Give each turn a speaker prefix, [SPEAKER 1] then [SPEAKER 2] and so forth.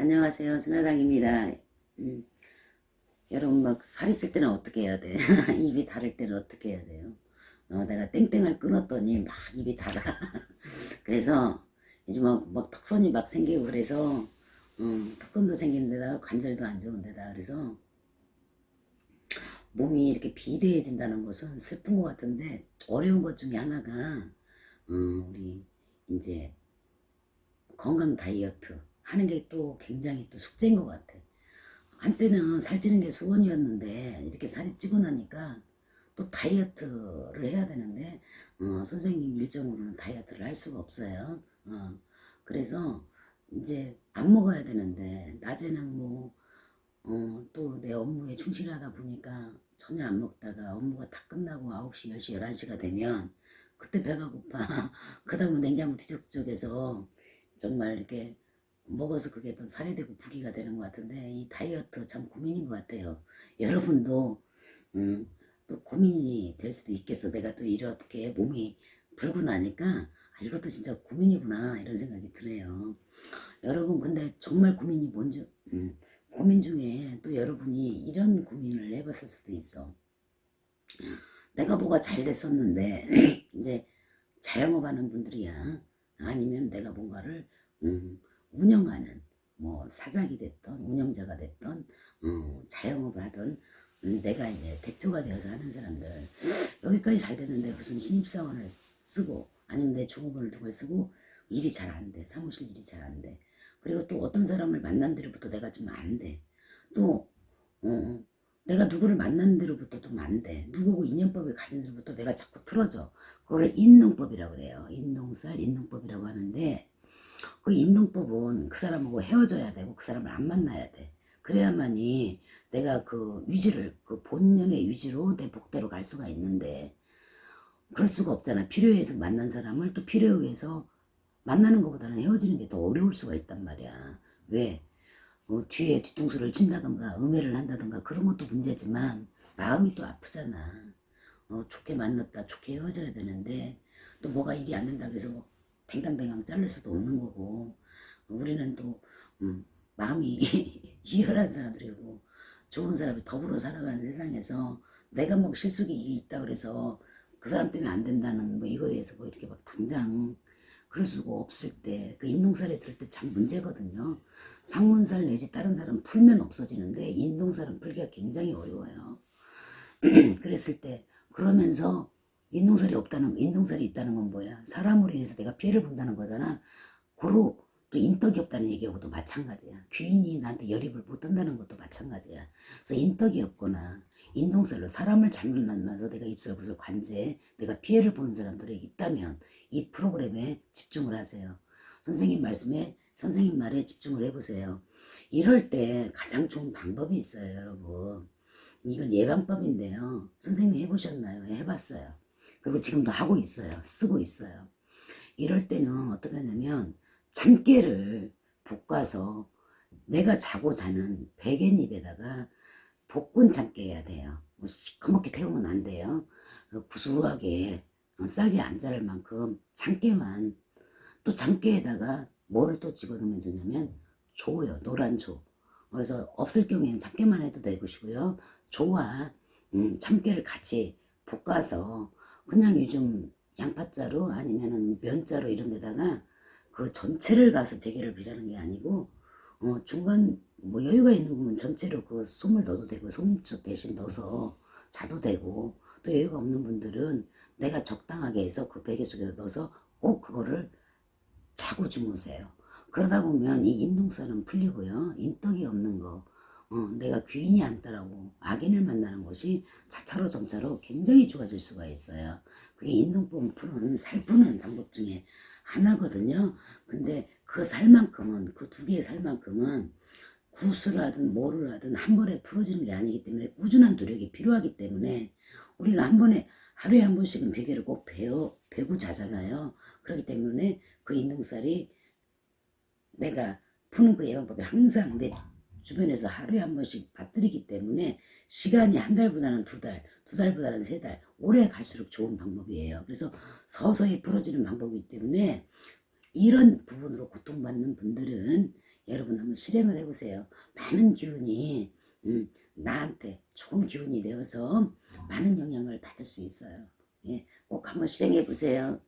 [SPEAKER 1] 안녕하세요. 순화당입니다. 음, 여러분 막 살이 찔 때는 어떻게 해야 돼? 입이 다를 때는 어떻게 해야 돼요? 어, 내가 땡땡을 끊었더니 막 입이 달아. 그래서 요즘 막, 막 턱선이 막 생기고 그래서 음, 턱선도 생긴 데다 관절도 안 좋은 데다 그래서 몸이 이렇게 비대해진다는 것은 슬픈 것 같은데 어려운 것 중에 하나가 음, 우리 이제 건강 다이어트 하는 게 또 굉장히 또 숙제인 것 같아. 한때는 살찌는 게 소원이었는데 이렇게 살이 찌고 나니까 또 다이어트를 해야 되는데 어, 선생님 일정으로는 다이어트를 할 수가 없어요. 어, 그래서 이제 안 먹어야 되는데 낮에는 뭐 어, 또 내 업무에 충실하다 보니까 전혀 안 먹다가 업무가 다 끝나고 9시, 10시, 11시가 되면 그때 배가 고파. 보면 냉장고 뒤적뒤적해서 정말 이렇게 먹어서 그게 더 살이 되고 부기가 되는 것 같은데 이 다이어트 참 고민인 것 같아요. 여러분도 음, 또 고민이 될 수도 있겠어. 내가 또 이렇게 몸이 불고 나니까 아, 이것도 진짜 고민이구나 이런 생각이 드네요. 여러분 근데 정말 고민이 뭔지 음, 고민 중에 또 여러분이 이런 고민을 해봤을 수도 있어. 내가 뭐가 잘 됐었는데 이제 자영업 하는 분들이야. 아니면 내가 뭔가를 음, 운영하는 뭐 사장이 됐던 운영자가 됐던 어, 자영업을 하던 음, 내가 이제 대표가 되어서 하는 사람들 여기까지 잘 됐는데 무슨 신입사원을 쓰고 아니면 내 종업원을 누굴 쓰고 일이 잘 안 돼. 사무실 일이 잘 안 돼. 그리고 또 어떤 사람을 만난 뒤로부터 내가 좀 안 돼. 또 어, 내가 누구를 만난 뒤로부터 좀 안 돼. 누구고 인연법에 가진 뒤로부터 내가 자꾸 틀어져. 그거를 인농법이라고 그래요. 인농살, 인농법이라고 하는데 그 인농법은 그 사람하고 헤어져야 되고 그 사람을 안 만나야 돼. 그래야만이 내가 그 유지를 그 본연의 유지로 내 복대로 갈 수가 있는데 그럴 수가 없잖아. 필요해서 만난 사람을 또 필요에 의해서 만나는 것보다는 헤어지는 게 더 어려울 수가 있단 말이야. 왜? 어, 뒤에 뒤통수를 친다던가 음해를 한다던가 그런 것도 문제지만 마음이 또 아프잖아. 어, 좋게 만났다 좋게 헤어져야 되는데 또 뭐가 일이 안 된다고 해서 뭐 댕강댕강 자를 수도 없는 거고 우리는 또 음, 마음이 이열한 사람들이고 좋은 사람이 더불어 살아가는 세상에서 내가 뭐 실속이 이게 있다 그래서 그 사람 때문에 안 된다는 뭐 이거에 대해서 뭐 이렇게 막 당장 그럴 수가 없을 때 그 인동살이 들을 때 참 문제거든요. 상문살 내지 다른 사람 풀면 없어지는데 인동살은 풀기가 굉장히 어려워요. 그랬을 때 그러면서 인동살이 없다는 인동살이 있다는 건 뭐야? 사람으로 인해서 내가 피해를 본다는 거잖아. 고로 또 인덕이 없다는 얘기하고도 마찬가지야. 귀인이 나한테 열입을 못 한다는 것도 마찬가지야. 그래서 인덕이 없거나 인동살로 사람을 잘못 만나서 내가 입술 구슬 관제, 내가 피해를 보는 사람들이 있다면 이 프로그램에 집중을 하세요. 선생님 말씀에 선생님 말에 집중을 해보세요. 이럴 때 가장 좋은 방법이 있어요, 여러분. 이건 예방법인데요. 선생님 해보셨나요? 해봤어요. 그리고 지금도 하고 있어요. 쓰고 있어요. 이럴 때는 어떻게 하냐면 참깨를 볶아서 내가 자고 자는 베갯잎에다가 볶은 참깨 해야 돼요. 뭐 시커멓게 태우면 안 돼요. 그 구수하게 어, 싹이 안 자랄 만큼 참깨만 또 참깨에다가 뭐를 또 집어넣으면 좋냐면 조요 노란 조 그래서 없을 경우에는 참깨만 해도 되고시고요 조와 음, 참깨를 같이 볶아서 그냥 요즘 양파자루 아니면은 면자루 이런 데다가 그 전체를 가서 베개를 비라는 게 아니고 어, 중간 뭐 여유가 있는 부분 전체로 그 솜을 넣어도 되고 솜 대신 넣어서 자도 되고 또 여유가 없는 분들은 내가 적당하게 해서 그 베개 속에다 넣어서 꼭 그거를 자고 주무세요. 그러다 보면 이 인동살은 풀리고요. 인덕이 없는 거, 어, 내가 귀인이 안 따라오고 악인을 만나는 것이 차차로 점차로 굉장히 좋아질 수가 있어요. 그게 인동법 푸는 살 푸는 방법 중에 하나거든요. 근데 그 살만큼은 그 두 개의 살만큼은 구슬을 하든 뭐를 하든 한 번에 풀어지는 게 아니기 때문에 꾸준한 노력이 필요하기 때문에 우리가 한 번에 하루에 한 번씩은 베개를 꼭 베어 베고 자잖아요. 그렇기 때문에 그 인동살이 내가 푸는 그 예방법이 항상 내 주변에서 하루에 한 번씩 받들이기 때문에 시간이 한 달보다는 두 달, 두 달보다는 세 달, 오래 갈수록 좋은 방법이에요. 그래서 서서히 풀어지는 방법이기 때문에 이런 부분으로 고통받는 분들은 여러분 한번 실행을 해보세요. 많은 기운이 음, 나한테 좋은 기운이 되어서 많은 영향을 받을 수 있어요. 예, 꼭 한번 실행해 보세요.